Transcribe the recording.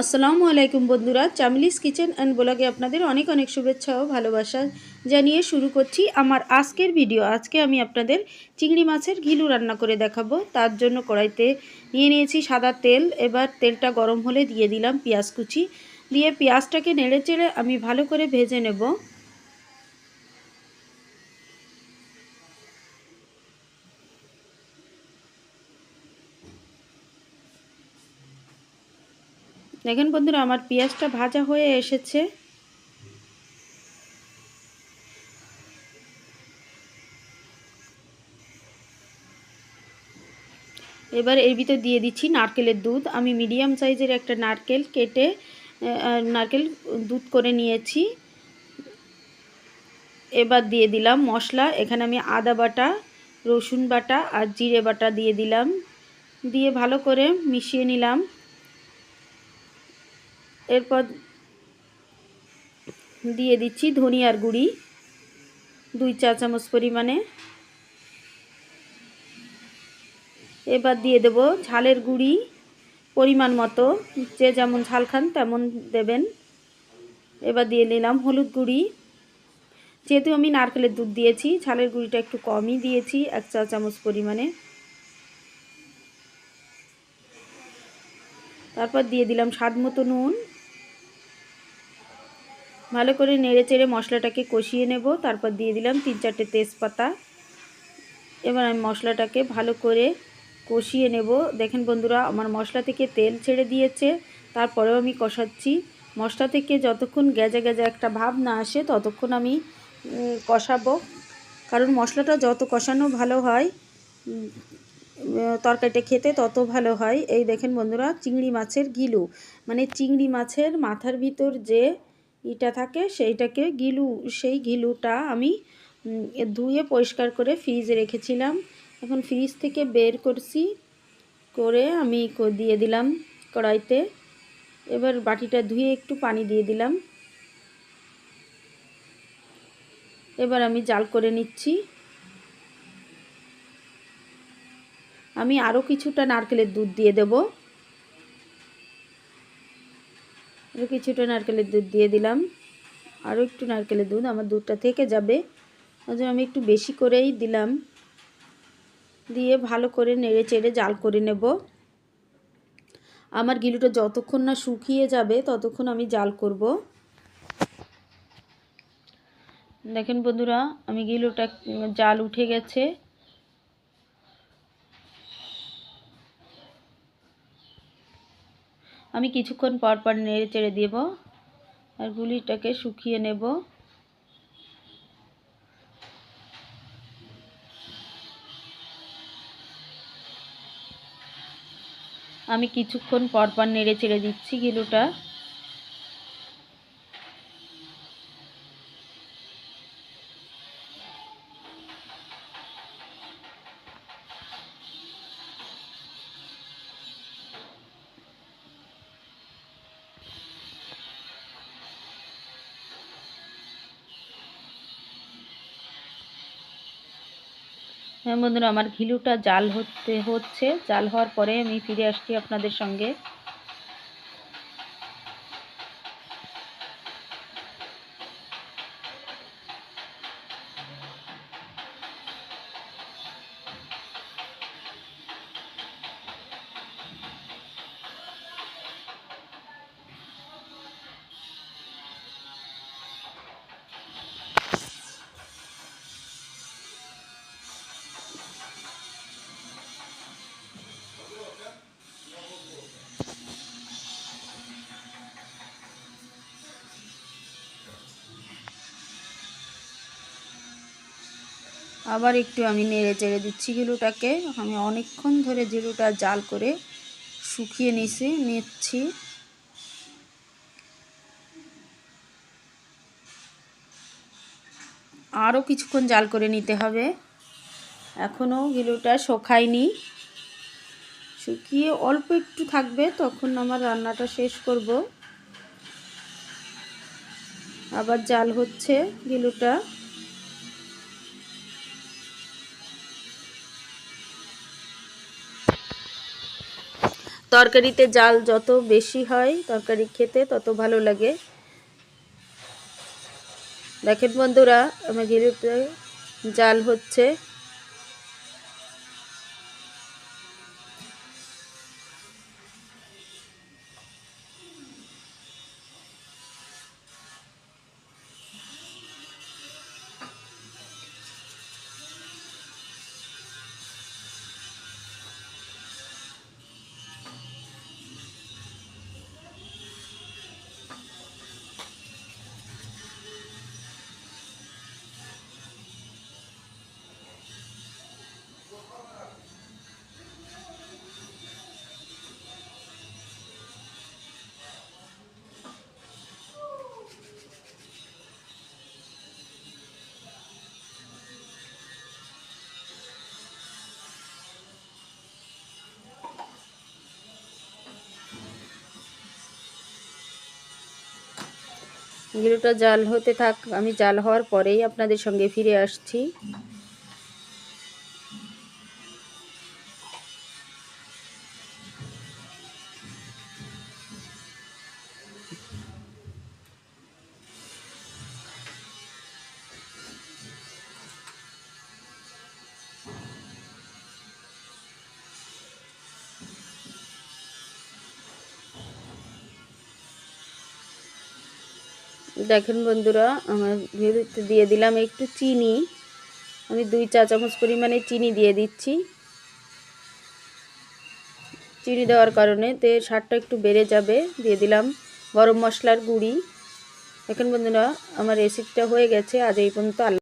আসসালামু আলাইকুম বন্ধুরা, চামলিস কিচেন অ্যান্ড ব্লগে আপনাদের অনেক অনেক শুভেচ্ছা ও ভালোবাসা জানিয়ে শুরু করছি আমার আজকের ভিডিও। আজকে আমি আপনাদের চিংড়ি মাছের ঘিলু রান্না করে দেখাবো। তার জন্য কড়াইতে নিয়ে নিয়েছি সাদা তেল। এবার তেলটা গরম হলে দিয়ে দিলাম পেঁয়াজ কুচি। দিয়ে পেঁয়াজটাকে নেড়ে চেড়ে আমি ভালো করে ভেজে নেব। দেখেন বন্ধুরা, আমার পেঁয়াজটা ভাজা হয়ে এসেছে। এবার এর ভিতর দিয়ে দিচ্ছি নারকেলের দুধ। আমি মিডিয়াম সাইজের একটা নারকেল কেটে নারকেল দুধ করে নিয়েছি। এবার দিয়ে দিলাম মশলা। এখানে আমি আদা বাটা, রসুন বাটা আর জিরে বাটা দিয়ে দিলাম। দিয়ে ভালো করে মিশিয়ে নিলাম। এরপর দিয়ে দিচ্ছি ধনিয়ার গুঁড়ি, দুই চা চামচ পরিমাণে। এবার দিয়ে দেব ঝালের গুঁড়ি, পরিমাণ মতো, যে যেমন ঝাল খান তেমন দেবেন। এবার দিয়ে নিলাম হলুদ গুঁড়ি। যেহেতু আমি নারকেলের দুধ দিয়েছি, ঝালের গুঁড়িটা একটু কমই দিয়েছি, এক চা চামচ পরিমাণে। তারপর দিয়ে দিলাম স্বাদ মতো নুন। ভালো করে নেড়ে চেড়ে মশলাটাকে কষিয়ে নেব। তারপর দিয়ে দিলাম তিন চারটে তেজপাতা। এবার আমি মশলাটাকে ভালো করে কষিয়ে নেব। দেখেন বন্ধুরা, আমার মশলা থেকে তেল ছেড়ে দিয়েছে। তারপরেও আমি কষাচ্ছি। মশলা থেকে যতক্ষণ গেজা গেজা একটা ভাব না আসে, ততক্ষণ আমি কষাবো। কারণ মশলাটা যত কষানো ভালো হয় তরকারিটা খেতে তত ভালো হয়। এই দেখেন বন্ধুরা, চিংড়ি মাছের গিলু মানে চিংড়ি মাছের মাথার ভিতর যে ইটা থাকে, সেইটাকে গিলু, সেই গিলুটা আমি ধুয়ে পরিষ্কার করে ফ্রিজে রেখেছিলাম। এখন ফ্রিজ থেকে বের করছি, করে আমি দিয়ে দিলাম কড়াইতে। এবার বাটিটা ধুয়ে একটু পানি দিয়ে দিলাম। এবার আমি জাল করে নিচ্ছি। আমি আরও কিছুটা নারকেলের দুধ দিয়ে দেব। আরও কিছুটা নারকেলের দুধ দিয়ে দিলাম। আরও একটু নারকেলের দুধ, আমার দুধটা থেকে যাবে। ওই আমি একটু বেশি করেই দিলাম। দিয়ে ভালো করে নেড়ে চেড়ে জাল করে নেব। আমার গিলুটা যতক্ষণ না শুকিয়ে যাবে, ততক্ষণ আমি জাল করব। দেখেন বন্ধুরা, আমি গিলুটা জাল উঠে গেছে। আমি কিছুক্ষণ পর পর নেড়ে চেড়ে দেব আর গুলিটাকে শুকিয়ে নেব। আমি কিছুক্ষণ পর পর নেড়ে চেড়ে দিচ্ছি গিলুটা। বন্ধুরা আমার ঘিলুটা জাল হতে হচ্ছে। জাল হওয়ার পরে আমি ফিরে আসছি আপনাদের সঙ্গে। আবার একটু আমি নেড়ে চেড়ে দিচ্ছি গিলুটাকে আমি অনেকক্ষণ ধরে জিলুটা জাল করে শুকিয়ে নিছি, নিচ্ছি। আরও কিছুক্ষণ জাল করে নিতে হবে। এখনও গিলুটা শোকায়নি। শুকিয়ে অল্প একটু থাকবে, তখন আমার রান্নাটা শেষ করব। আবার জাল হচ্ছে গিলুটা তরকারিতে জাল যত বেশি হয় তরকারি খেতে তত ভালো লাগে। দেখেন বন্ধুরা, আমার ঘিলুতে জাল হচ্ছে। ঘিলুটা জাল হতে থাক আমি জাল হওয়ার পরেই আপনাদের সঙ্গে ফিরে আসছি। দেখেন বন্ধুরা, আমার ভিডিওতে দিয়ে দিলাম একটু চিনি। আমি দুই চা চামচ পরিমাণে চিনি দিয়ে দিচ্ছি। চিনি দেওয়ার কারণে তে স্বাদটা একটু বেড়ে যাবে, দিয়ে দিলাম গরম মশলার গুঁড়ি। দেখেন বন্ধুরা, আমার রেসিপিটা হয়ে গেছে, আজ এই পর্যন্ত